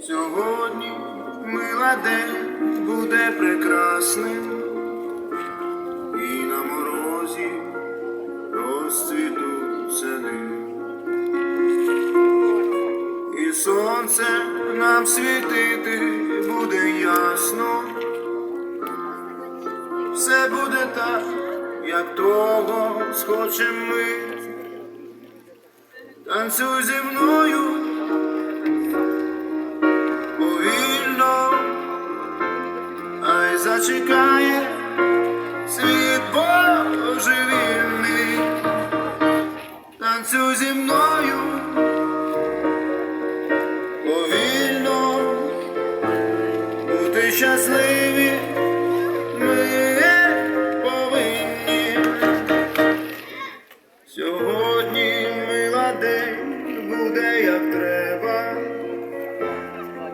Сьогодні мила день буде прекрасним, і на морозі розцвітуть сади. І сонце нам світити буде ясно. Все буде так, як того схочем ми. Танцюй зі мною повільно, ай зачекає світ божевільний, танцюй зі мною щасливі ми повинні. Сьогодні мила день буде як треба.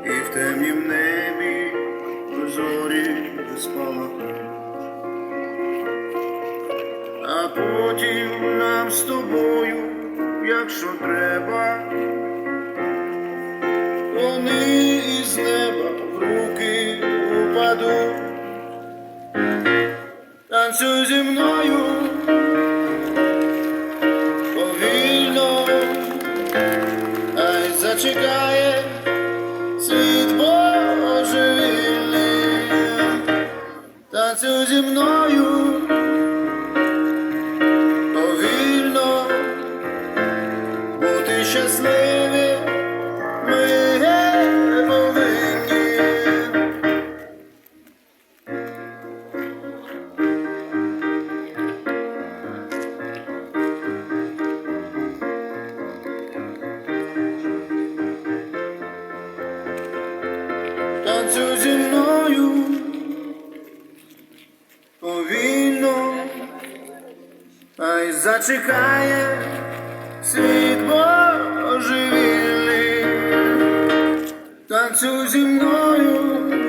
І в темнім небі зорі спалахнуть. А потім нам з тобою, якщо треба, вони із неба в руки упадуть. Танцюй зі мною повільно, ай зачекає світ божевільний, танцюй зі мною Танцюй зі мною повільно, ай зачекає світ божевільний. Танцюй зі мною